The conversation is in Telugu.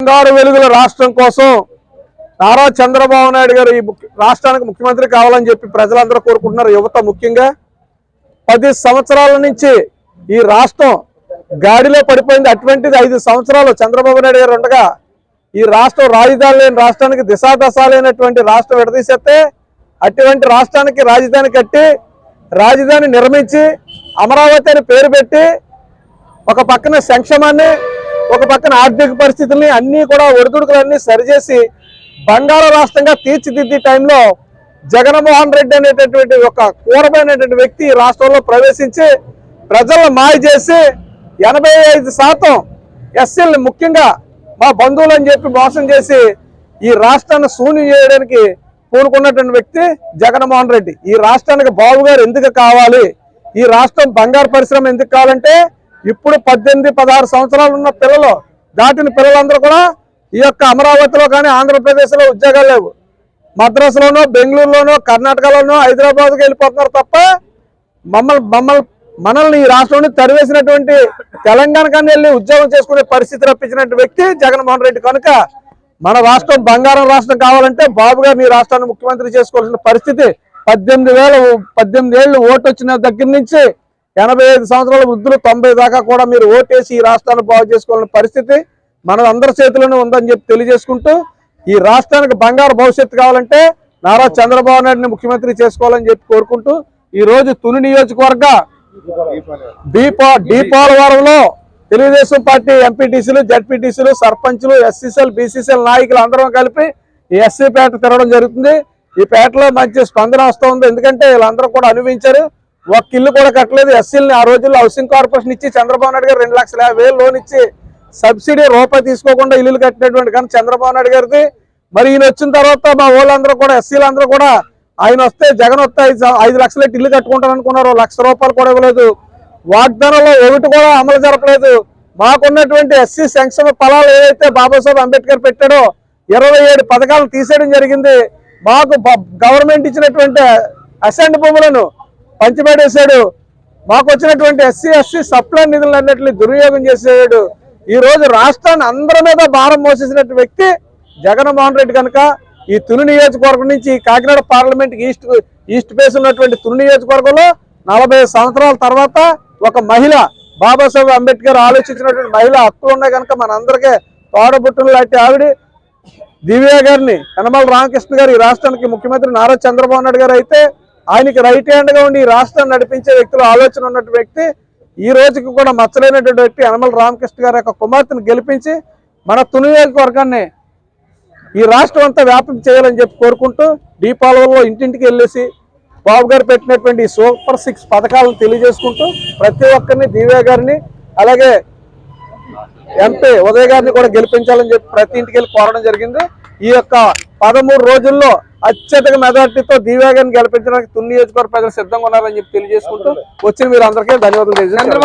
బంగారు వెలుగుల రాష్ట్రం కోసం నారా చంద్రబాబు నాయుడు గారు ఈ రాష్ట్రానికి ముఖ్యమంత్రి కావాలని చెప్పి ప్రజలందరూ కోరుకుంటున్నారు. యువత ముఖ్యంగా పది సంవత్సరాల నుంచి ఈ రాష్ట్రం గాడిలో పడిపోయింది. అటువంటిది ఐదు సంవత్సరాలు చంద్రబాబు నాయుడు గారు ఉండగా ఈ రాష్ట్రం రాజధాని లేని రాష్ట్రానికి దిశాదశాలైనటువంటి రాష్ట్రం విడదీసేస్తే అటువంటి రాష్ట్రానికి రాజధాని కట్టి రాజధాని నిర్మించి అమరావతి అని పేరు పెట్టి ఒక పక్కన సంక్షేమాన్ని ఒక పక్కన ఆర్థిక పరిస్థితుల్ని అన్ని కూడా ఒడిదుడుకులన్నీ సరిచేసి బంగారు రాష్ట్రంగా తీర్చిదిద్దే టైంలో జగన్మోహన్ రెడ్డి అనేటటువంటి ఒక కూరమైనటువంటి వ్యక్తి రాష్ట్రంలో ప్రవేశించి ప్రజలను మాయ చేసి ఎనభై ఐదు శాతం ఎస్సీల్ని ముఖ్యంగా మా బంధువులు అని చెప్పి మోసం చేసి ఈ రాష్ట్రాన్ని శూన్యం చేయడానికి పూనుకున్నటువంటి వ్యక్తి జగన్మోహన్ రెడ్డి. ఈ రాష్ట్రానికి బాబు గారు ఎందుకు కావాలి? ఈ రాష్ట్రం బంగారు పరిశ్రమ ఎందుకు కావాలంటే ఇప్పుడు పద్దెనిమిది పదహారు సంవత్సరాలు ఉన్న పిల్లలు దాటిన పిల్లలందరూ కూడా ఈ యొక్క అమరావతిలో కానీ ఆంధ్రప్రదేశ్లో ఉద్యోగాలు లేవు. మద్రాసులోనో బెంగళూరులోనో కర్ణాటకలోనో హైదరాబాద్కి వెళ్ళిపోతున్నారు తప్ప మమ్మల్ని మమ్మల్ని మనల్ని ఈ రాష్ట్రం నుంచి తరివేసినటువంటి తెలంగాణ కానీ వెళ్ళి ఉద్యోగం చేసుకునే పరిస్థితి రప్పించినటువంటి వ్యక్తి జగన్మోహన్ రెడ్డి. కనుక మన రాష్ట్రం బంగారం రాష్ట్రం కావాలంటే బాబు మీ ఈ రాష్ట్రాన్ని ముఖ్యమంత్రి చేసుకోవాల్సిన పరిస్థితి పద్దెనిమిది వేల పద్దెనిమిది ఏళ్ళు ఓటు వచ్చిన దగ్గర నుంచి ఎనభై ఐదు సంవత్సరాల వృద్ధులు తొంభై దాకా కూడా మీరు ఓటేసి ఈ రాష్ట్రాన్ని బాగు చేసుకోవాలని పరిస్థితి మన అందరి చేతిలోనే ఉందని చెప్పి తెలియజేసుకుంటూ ఈ రాష్ట్రానికి బంగారు భవిష్యత్తు కావాలంటే నారా చంద్రబాబు నాయుడిని ముఖ్యమంత్రి చేసుకోవాలని చెప్పి కోరుకుంటూ ఈ రోజు తుని నియోజకవర్గ డీపా దీపాలవరంలో తెలుగుదేశం పార్టీ ఎంపీటీసీలు జడ్పీటీసీలు సర్పంచులు ఎస్సీసీలు బీసీసీఎల్ నాయకులు అందరం కలిపి ఈ ఎస్సీ పేట తిరగడం జరుగుతుంది. ఈ పేటలో మంచి స్పందన వస్తుంది ఎందుకంటే వీళ్ళందరూ కూడా అనుభవించారు. ఒక్క ఇల్లు కూడా కట్టలేదు. ఎస్సీలని ఆ రోజుల్లో హౌసింగ్ కార్పొరేషన్ ఇచ్చి చంద్రబాబు నాయుడు గారు రెండు లక్షల యాభై వేలు లోన్ ఇచ్చి సబ్సిడీ రూపాయి తీసుకోకుండా ఇల్లు కట్టినటువంటి కానీ చంద్రబాబు నాయుడు గారిది. మరి ఈయన వచ్చిన తర్వాత మా వాళ్ళందరూ కూడా ఎస్సీలందరూ కూడా ఆయన వస్తే జగన్ వస్తే ఐదు ఐదు లక్షలు ఇల్లు కట్టుకుంటాను అనుకున్నారు లక్ష రూపాయలు కూడా ఇవ్వలేదు. వాగ్దానంలో ఒకటి కూడా అమలు జరపలేదు. మాకున్నటువంటి ఎస్సీ సంక్షేమ ఫలాలు ఏదైతే బాబాసాహెబ్ అంబేద్కర్ పెట్టాడో ఇరవై ఏడు పథకాలను తీసేయడం జరిగింది. మాకు గవర్నమెంట్ ఇచ్చినటువంటి అసెంట్ భూములను పంచిపెట్టేశాడు. మాకు వచ్చినటువంటి ఎస్సీ ఎస్సీ సప్లై నిధులు అన్నింటినీ దుర్వినియోగం చేసేవాడు ఈ రోజు రాష్ట్రాన్ని అందరి మీద భారం మోసేసినట్టు వ్యక్తి జగన్మోహన్ రెడ్డి కనుక ఈ తుని నియోజకవర్గం నుంచి Kakinada parliament east east base ఉన్నటువంటి తుని నియోజకవర్గంలో నలభై సంవత్సరాల తర్వాత ఒక మహిళ బాబాసాహెబ్ అంబేద్కర్ ఆలోచించినటువంటి మహిళ హక్కులు ఉన్నాయి కనుక మనందరికీ తోడబుట్టును లాంటి ఆవిడ. దివ్య గారిని కనమల రామకృష్ణ గారు ఈ రాష్ట్రానికి ముఖ్యమంత్రి నారా చంద్రబాబు నాయుడు గారు అయితే ఆయనకి రైట్ హ్యాండ్గా ఉండి ఈ రాష్ట్రాన్ని నడిపించే వ్యక్తులు ఆలోచన ఉన్నటువంటి వ్యక్తి ఈ రోజుకి కూడా మచ్చలేనటువంటి వ్యక్తి యనమల రామకృష్ణ గారి యొక్క కుమార్తెను గెలిపించి మన తుని ఈ రాష్ట్రం అంతా వ్యాపం చేయాలని చెప్పి కోరుకుంటూ దీపావళిలో ఇంటింటికి వెళ్ళేసి బాబు గారు పెట్టినటువంటి సూపర్ సిక్స్ పథకాలను తెలియజేసుకుంటూ ప్రతి ఒక్కరిని దివ్య గారిని అలాగే ఎంపీ ఉదయ్ గారిని కూడా గెలిపించాలని చెప్పి ప్రతి ఇంటికి వెళ్ళి కోరడం జరిగింది. ఈ యొక్క పదమూడు రోజుల్లో అత్యధిక మెజార్టీతో దివ్య గారిని గెలిపించడానికి తుని నియోజకవర్గ ప్రజలు సిద్ధంగా ఉన్నారని చెప్పి తెలియజేసుకుంటూ వచ్చిన మీరు అందరికీ ధన్యవాదాలు తెలియజేస్తున్నాను